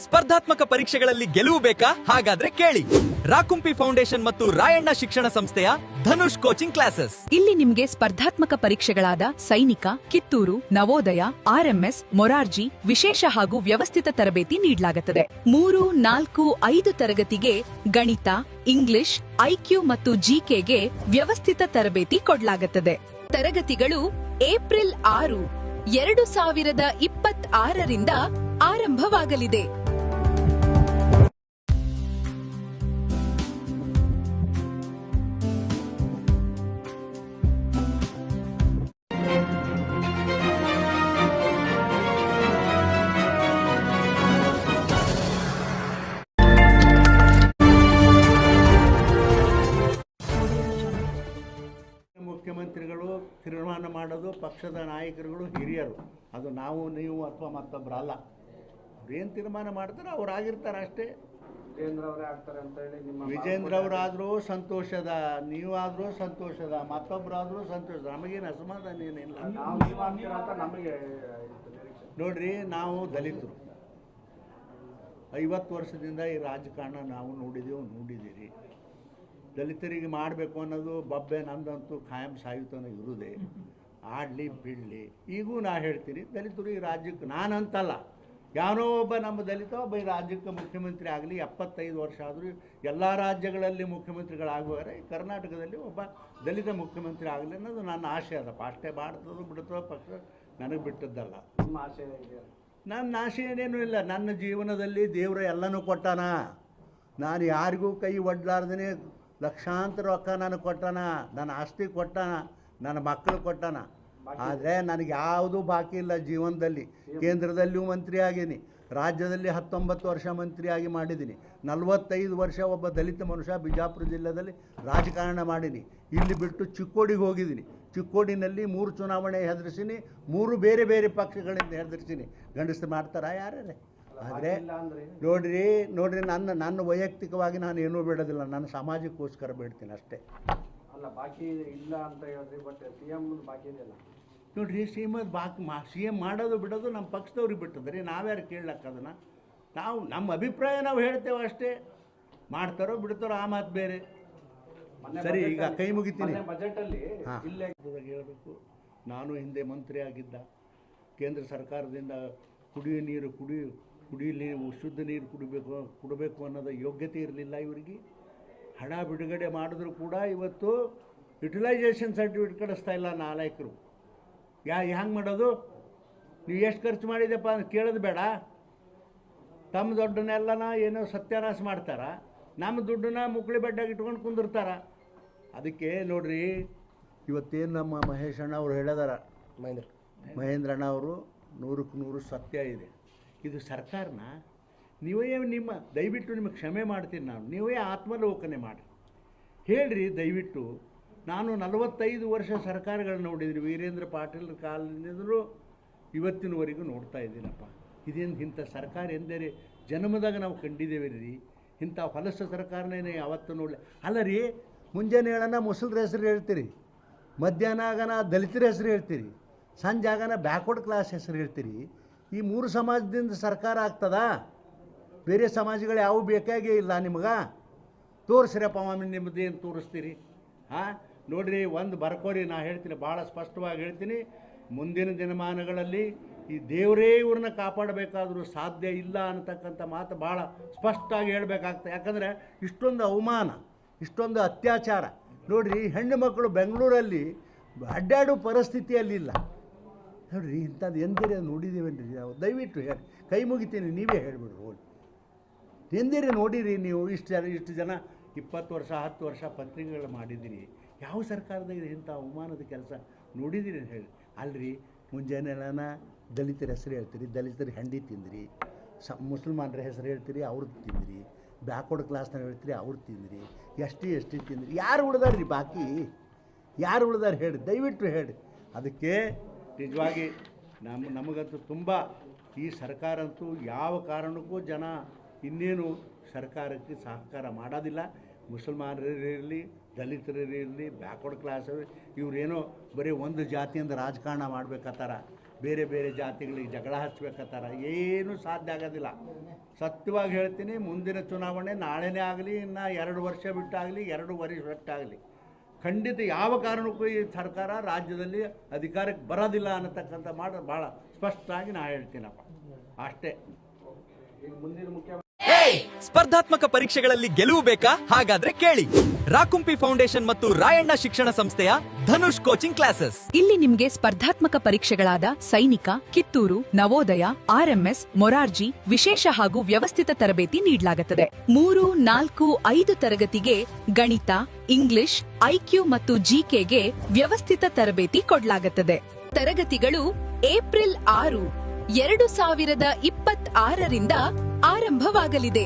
ಸ್ಪರ್ಧಾತ್ಮಕ ಪರೀಕ್ಷೆಗಳಲ್ಲಿ ಗೆಲುವು ಬೇಕಾ? ಹಾಗಾದ್ರೆ ಕೇಳಿ. ರಾಕುಂಪಿ ಫೌಂಡೇಶನ್ ಮತ್ತು ರಾಯಣ್ಣ ಶಿಕ್ಷಣ ಸಂಸ್ಥೆಯ ಧನುಷ್ ಕೋಚಿಂಗ್ ಕ್ಲಾಸಸ್. ಇಲ್ಲಿ ನಿಮಗೆ ಸ್ಪರ್ಧಾತ್ಮಕ ಪರೀಕ್ಷೆಗಳಾದ ಸೈನಿಕ, ಕಿತ್ತೂರು, ನವೋದಯ, ಆರ್ಎಂಎಸ್, ಮೊರಾರ್ಜಿ ವಿಶೇಷ ಹಾಗೂ ವ್ಯವಸ್ಥಿತ ತರಬೇತಿ ನೀಡಲಾಗುತ್ತದೆ. ಮೂರು, ನಾಲ್ಕು, ಐದು ತರಗತಿಗೆ ಗಣಿತ, ಇಂಗ್ಲಿಷ್, ಐಕ್ಯೂ ಮತ್ತು ಜಿಕೆಗೆ ವ್ಯವಸ್ಥಿತ ತರಬೇತಿ ಕೊಡಲಾಗುತ್ತದೆ. ತರಗತಿಗಳು ಏಪ್ರಿಲ್ ಆರು, ಎರಡು ಸಾವಿರದ ಇಪ್ಪತ್ತಾರರಿಂದ ಆರಂಭವಾಗಲಿದೆ. ಮಾಡೋದು ಪಕ್ಷದ ನಾಯಕರುಗಳು ಹಿರಿಯರು. ಅದು ನಾವು ನೀವು ಅಥವಾ ಮತ್ತೊಬ್ಬರಲ್ಲ ಏನು ತೀರ್ಮಾನ ಮಾಡ್ತಾರೆ ಅವ್ರು ಆಗಿರ್ತಾರೆ ಅಷ್ಟೇ. ವಿಜೇಂದ್ರ ಅವರಾದರೂ ಸಂತೋಷದ ನೀವಾದರೂ ಸಂತೋಷದ ಮತ್ತೊಬ್ಬರಾದರೂ ಸಂತೋಷದ. ನಮಗೇನು ಅಸಮಾಧಾನ ಏನಿಲ್ಲ ನೋಡ್ರಿ ನಾವು ದಲಿತರು. ಐವತ್ತು ವರ್ಷದಿಂದ ಈ ರಾಜಕಾರಣ ನಾವು ನೋಡಿದೆವು ನೋಡಿದ್ದೀರಿ ದಲಿತರಿಗೆ ಮಾಡಬೇಕು ಅನ್ನೋದು ಬಬ್ಬೆ ನಂದಂತೂ ಖಾಯಂ ಸಾಯುತನ ಇರುವುದೇ. ಆಡಲಿ ಬಿಡಲಿ. ಈಗೂ ನಾ ಹೇಳ್ತೀನಿ ದಲಿತರು ಈ ರಾಜ್ಯಕ್ಕೆ ನಾನಂತಲ್ಲ. ಯಾರೋ ಒಬ್ಬ ನಮ್ಮ ದಲಿತ ಒಬ್ಬ ಈ ರಾಜ್ಯಕ್ಕೆ ಮುಖ್ಯಮಂತ್ರಿ ಆಗಲಿ ಎಪ್ಪತ್ತೈದು ವರ್ಷ ಆದರೂ ಎಲ್ಲ ರಾಜ್ಯಗಳಲ್ಲಿ ಮುಖ್ಯಮಂತ್ರಿಗಳಾಗುವರೆ ಈ ಕರ್ನಾಟಕದಲ್ಲಿ ಒಬ್ಬ ದಲಿತ ಮುಖ್ಯಮಂತ್ರಿ ಆಗಲಿ ಅನ್ನೋದು ನನ್ನ ಆಸೆ ಅದಪ್ಪ ಅಷ್ಟೇ ಭಾರತದ್ದು ಬಿಡುತ್ತೋ ಪಕ್ಷ ನನಗೆ ಬಿಟ್ಟದ್ದಲ್ಲ. ನಿಮ್ಮ ಆಶೆ ನನ್ನ ಆಶೆ ಏನೇನೂ ಇಲ್ಲ. ನನ್ನ ಜೀವನದಲ್ಲಿ ದೇವರು ಎಲ್ಲನೂ ಕೊಟ್ಟಾನ. ನಾನು ಯಾರಿಗೂ ಕೈ ಒಡ್ಲಾರ್ದೇ ಲಕ್ಷಾಂತರ ರೊಕ್ಕ ನನಗೆ ಕೊಟ್ಟಾನ. ನನ್ನ ಆಸ್ತಿ ಕೊಟ್ಟಾನ. ನನ್ನ ಮಕ್ಕಳು ಕೊಟ್ಟನ. ಆದರೆ ನನಗೆ ಯಾವುದೂ ಬಾಕಿ ಇಲ್ಲ ಜೀವನದಲ್ಲಿ. ಕೇಂದ್ರದಲ್ಲಿಯೂ ಮಂತ್ರಿ ಆಗೀನಿ. ರಾಜ್ಯದಲ್ಲಿ ಹತ್ತೊಂಬತ್ತು ವರ್ಷ ಮಂತ್ರಿಯಾಗಿ ಮಾಡಿದ್ದೀನಿ ನಲವತ್ತೈದು ವರ್ಷ ಒಬ್ಬ ದಲಿತ ಮನುಷ್ಯ ಬಿಜಾಪುರ ಜಿಲ್ಲೆಯಲ್ಲಿ ರಾಜಕಾರಣ ಮಾಡೀನಿ. ಇಲ್ಲಿ ಬಿಟ್ಟು ಚಿಕ್ಕೋಡಿಗೆ ಹೋಗಿದ್ದೀನಿ ಚಿಕ್ಕೋಡಿನಲ್ಲಿ ಮೂರು ಚುನಾವಣೆ ಹೆದರಿಸಿನಿ ಮೂರು ಬೇರೆ ಬೇರೆ ಪಕ್ಷಗಳಿಂದ ಹೆದರಿಸಿನಿ ಗಂಡಸರು ಮಾಡ್ತಾರಾ ಯಾರೇ ಆದರೆ ನೋಡ್ರಿ ನೋಡ್ರಿ ನನ್ನ ನನ್ನ ವೈಯಕ್ತಿಕವಾಗಿ ನಾನು ಏನೂ ಬೇಡೋದಿಲ್ಲ. ನನ್ನ ಸಮಾಜಕ್ಕೋಸ್ಕರ ಬೇಡ್ತೀನಿ ಅಷ್ಟೇ. ಅಲ್ಲ ಬಾಕಿ ಇಲ್ಲ ಅಂತ ಹೇಳಿದ್ರಿ ಬಟ್ ಸಿ ಎಂ ಬಾಕಿ ಇದೆಯಲ್ಲ ನೋಡ್ರಿ ಸಿ ಎಂ ಬಾಕಿ ಮಾ ಸಿ ಎಂ ಮಾಡೋದು ಬಿಡೋದು ನಮ್ಮ ಪಕ್ಷದವ್ರಿಗೆ ಬಿಟ್ಟದ್ರಿ ನಾವ್ಯಾರು ಕೇಳಕ್ಕೆ ಅದನ್ನು? ನಾವು ನಮ್ಮ ಅಭಿಪ್ರಾಯ ನಾವು ಹೇಳ್ತೇವೆ ಅಷ್ಟೇ. ಮಾಡ್ತಾರೋ ಬಿಡ್ತಾರೋ ಆ ಮಾತು ಬೇರೆ. ಸರಿ ಈಗ ಕೈ ಮುಗಿತೀನಿ. ಹೇಳಬೇಕು. ನಾನು ಹಿಂದೆ ಮಂತ್ರಿ ಆಗಿದ್ದ. ಕೇಂದ್ರ ಸರ್ಕಾರದಿಂದ ಕುಡಿಯೋ ನೀರು ಕುಡಿ ಕುಡಿಯೋ ನೀರು ಶುದ್ಧ ನೀರು ಕುಡಿಬೇಕು ಕುಡಬೇಕು ಅನ್ನೋದು ಯೋಗ್ಯತೆ ಇರಲಿಲ್ಲ ಇವರಿಗೆ. ಹಣ ಬಿಡುಗಡೆ ಮಾಡಿದ್ರು ಕೂಡ ಇವತ್ತು ಯುಟಿಲೈಸೇಷನ್ ಸರ್ಟಿಫಿಕೇಟ್ ಕಳಿಸ್ತಾ ಇಲ್ಲ ನಾಲಾಯಕರು ಯಾ ಹ್ಯಾಂಗೆ ಮಾಡೋದು? ನೀವು ಎಷ್ಟು ಖರ್ಚು ಮಾಡಿದೆಪ್ಪ ಅಂತ ಕೇಳೋದು ಬೇಡ. ತಮ್ಮ ದುಡ್ಡನ್ನೆಲ್ಲನ ಏನೋ ಸತ್ಯಾನಾಶ ಮಾಡ್ತಾರ. ನಮ್ಮ ದುಡ್ಡನ್ನ ಮುಕ್ಳಿ ಬಡ್ಡಾಗಿ ಇಟ್ಕೊಂಡು ಕುಂದಿರ್ತಾರ. ಅದಕ್ಕೆ ನೋಡ್ರಿ ಇವತ್ತೇನು ನಮ್ಮ ಮಹೇಶ್ ಅಣ್ಣ ಅವರು ಹೇಳಿದಾರ? ಮಹೇಂದ್ರ. ಮಹೇಂದ್ರ ಅಣ್ಣ ಅವರು ನೂರಕ್ಕೆ ನೂರು ಸತ್ಯ ಇದೆ. ಇದು ಸರ್ಕಾರನ ನೀವೇ ನಿಮ್ಮ, ದಯವಿಟ್ಟು ನಿಮಗೆ ಕ್ಷಮೆ ಮಾಡ್ತೀನಿ ನಾನು. ನೀವೇ ಆತ್ಮಲೋಕನೆ ಮಾಡಿ. ಹೇಳ್ರಿ, ದಯವಿಟ್ಟು. ನಾನು ನಲವತ್ತೈದು ವರ್ಷ ಸರ್ಕಾರಗಳನ್ನ ನೋಡಿದ್ರಿ. ವೀರೇಂದ್ರ ಪಾಟೀಲ್ ಕಾಲದಿಂದಲೂ ಇವತ್ತಿನವರೆಗೂ ನೋಡ್ತಾ ಇದ್ದೀನಪ್ಪ. ಇದೇನು ಇಂಥ ಸರ್ಕಾರ ಎಂದರೆ ಜನ್ಮದಾಗ ನಾವು ಕಂಡಿದ್ದೇವೆ ರೀ ಇಂಥ ಹೊಲಸ ಸರ್ಕಾರನೇ ಯಾವತ್ತೂ ನೋಡಲಿ ಅಲ್ಲ ರೀ, ಮುಂಜಾನೆ ಹೇಳೋಣ ಮುಸಲ್ರ ಹೆಸರು ಹೇಳ್ತೀರಿ. ಮಧ್ಯಾಹ್ನ ಆಗನ ದಲಿತರ ಹೆಸರು ಹೇಳ್ತೀರಿ. ಸಂಜೆ ಆಗನ ಬ್ಯಾಕ್ವರ್ಡ್ ಕ್ಲಾಸ್ ಹೆಸರು ಹೇಳ್ತೀರಿ. ಈ ಮೂರು ಸಮಾಜದಿಂದ ಸರ್ಕಾರ ಆಗ್ತದಾ? ಬೇರೆ ಸಮಾಜಗಳು ಯಾವ ಬೇಕಾಗೇ ಇಲ್ಲ ನಿಮ್ಗೆ. ತೋರಿಸ್ರಪ್ಪ ಮಾಮಿ ನಿಮ್ಮದು ಏನು ತೋರಿಸ್ತೀರಿ? ಹಾಂ? ನೋಡಿರಿ, ಒಂದು ಬರ್ಕೋರಿ, ನಾ ಹೇಳ್ತೀನಿ ಭಾಳ ಸ್ಪಷ್ಟವಾಗಿ ಹೇಳ್ತೀನಿ. ಮುಂದಿನ ದಿನಮಾನಗಳಲ್ಲಿ ಈ ದೇವರೇ ಇವ್ರನ್ನ ಕಾಪಾಡಬೇಕಾದ್ರೂ ಸಾಧ್ಯ ಇಲ್ಲ ಅನ್ನತಕ್ಕಂಥ ಮಾತು ಭಾಳ ಸ್ಪಷ್ಟವಾಗಿ ಹೇಳಬೇಕಾಗ್ತದೆ. ಯಾಕಂದರೆ ಇಷ್ಟೊಂದು ಅವಮಾನ, ಇಷ್ಟೊಂದು ಅತ್ಯಾಚಾರ. ನೋಡಿರಿ, ಹೆಣ್ಣು ಮಕ್ಕಳು ಬೆಂಗಳೂರಲ್ಲಿ ಅಡ್ಡಾಡೋ ಪರಿಸ್ಥಿತಿಯಲ್ಲಿಲ್ಲ ನೋಡ್ರಿ, ಇಂಥದ್ದು ಎಂದರೆ ನೋಡಿದ್ದೀವೇನ್ರಿ ನಾವು ದಯವಿಟ್ಟು ಹೇಳಿ, ಕೈ ಮುಗಿತೀನಿ, ನೀವೇ ಹೇಳಿಬಿಡ್ರಿ, ಹೋಗಿ. ಎಂದಿರಿ ನೋಡಿರಿ ನೀವು ಇಷ್ಟು ಜನ ಇಷ್ಟು ಜನ, ಇಪ್ಪತ್ತು ವರ್ಷ, ಹತ್ತು ವರ್ಷ ಪತ್ರಿಕೆಗಳು ಮಾಡಿದಿರಿ ಯಾವ ಸರ್ಕಾರದಾಗ ಇಂಥ ಅವಮಾನದ ಕೆಲಸ? ನೋಡಿದ್ದೀರಿ ಅಂತ ಹೇಳಿ. ಅಲ್ರಿ ಮುಂಜಾನೆಲ್ಲನ ದಲಿತರ ಹೆಸರು ಹೇಳ್ತೀರಿ, ದಲಿತರ ಹೆಂಡಿ ತಿಂದಿರಿ, ಸ, ಮುಸಲ್ಮಾನರ ಹೆಸರು ಹೇಳ್ತೀರಿ, ಅವ್ರದ್ದು ತಿಂದಿರಿ, ಬ್ಯಾಕ್ವರ್ಡ್ ಕ್ಲಾಸ್ನಾಗ ಹೇಳ್ತೀರಿ ಅವ್ರು ತಿಂದಿರಿ ಎಷ್ಟು ಎಷ್ಟು ತಿಂದ್ರಿ. ಯಾರು ಉಳ್ದಾರ್ರಿ ಬಾಕಿ? ಯಾರು ಉಳ್ದಾರ ಹೇಳಿ ದಯವಿಟ್ಟು ಹೇಳಿ. ಅದಕ್ಕೆ ನಿಜವಾಗಿ ನಮ್ಮ ನಮಗಂತೂ ತುಂಬ ಈ ಸರ್ಕಾರ ಅಂತೂ ಯಾವ ಕಾರಣಕ್ಕೂ ಜನ ಇನ್ನೇನು ಸರ್ಕಾರಕ್ಕೆ ಸಹಕಾರ ಮಾಡೋದಿಲ್ಲ. ಮುಸಲ್ಮಾನರಿರಲಿ, ದಲಿತರಿರಲಿ, ಬ್ಯಾಕ್ವರ್ಡ್ ಕ್ಲಾಸ್ ಇವರೇನೋ ಬರೀ ಒಂದು ಜಾತಿಯಿಂದ ರಾಜಕಾರಣ ಮಾಡ್ಬೇಕತ್ತಾರ. ಬೇರೆ ಬೇರೆ ಜಾತಿಗಳಿಗೆ ಜಗಳ ಹಚ್ಬೇಕತ್ತಾರ. ಏನೂ ಸಾಧ್ಯ ಆಗೋದಿಲ್ಲ. ಸತ್ಯವಾಗಿ ಹೇಳ್ತೀನಿ, ಮುಂದಿನ ಚುನಾವಣೆ ನಾಳೆನೇ ಆಗಲಿ, ಇನ್ನು ಎರಡು ವರ್ಷ ಬಿಟ್ಟಾಗಲಿ, ಎರಡು ವರ್ಷ ಬಿಟ್ಟಾಗಲಿ. ಖಂಡಿತ ಯಾವ ಕಾರಣಕ್ಕೂ ಈ ಸರ್ಕಾರ ರಾಜ್ಯದಲ್ಲಿ ಅಧಿಕಾರಕ್ಕೆ ಬರೋದಿಲ್ಲ ಅನ್ನತಕ್ಕಂಥ ಮಾಡ ಭಾಳ ಸ್ಪಷ್ಟವಾಗಿ ನಾ ಹೇಳ್ತೀನಪ್ಪ. ಅಷ್ಟೇ. ಮುಂದಿನ ಮುಖ್ಯ ಸ್ಪರ್ಧಾತ್ಮಕ ಪರೀಕ್ಷೆಗಳಲ್ಲಿ ಗೆಲುವು ಬೇಕಾ? ಹಾಗಾದ್ರೆ ಕೇಳಿ. ರಾಕುಂಪಿ ಫೌಂಡೇಶನ್ ಮತ್ತು ರಾಯಣ್ಣ ಶಿಕ್ಷಣ ಸಂಸ್ಥೆಯ ಧನುಷ್ ಕೋಚಿಂಗ್ ಕ್ಲಾಸಸ್ ಇಲ್ಲಿ ನಿಮ್ಗೆ ಸ್ಪರ್ಧಾತ್ಮಕ ಪರೀಕ್ಷೆಗಳಾದ ಸೈನಿಕ ಕಿತ್ತೂರು ನವೋದಯ ಆರ್ಎಂಎಸ್ ಮೊರಾರ್ಜಿ ವಿಶೇಷ ಹಾಗೂ ವ್ಯವಸ್ಥಿತ ತರಬೇತಿ ನೀಡಲಾಗುತ್ತದೆ. ಮೂರು ನಾಲ್ಕು ಐದು ತರಗತಿಗೆ ಗಣಿತ ಇಂಗ್ಲಿಷ್ ಐಕ್ಯೂ ಮತ್ತು ಜಿಕೆಗೆ ವ್ಯವಸ್ಥಿತ ತರಬೇತಿ ಕೊಡಲಾಗುತ್ತದೆ. ತರಗತಿಗಳು ಏಪ್ರಿಲ್ ಆರು ಎರಡು ಸಾವಿರದ ಇಪ್ಪತ್ತಾರರಿಂದ ಆರಂಭವಾಗಲಿದೆ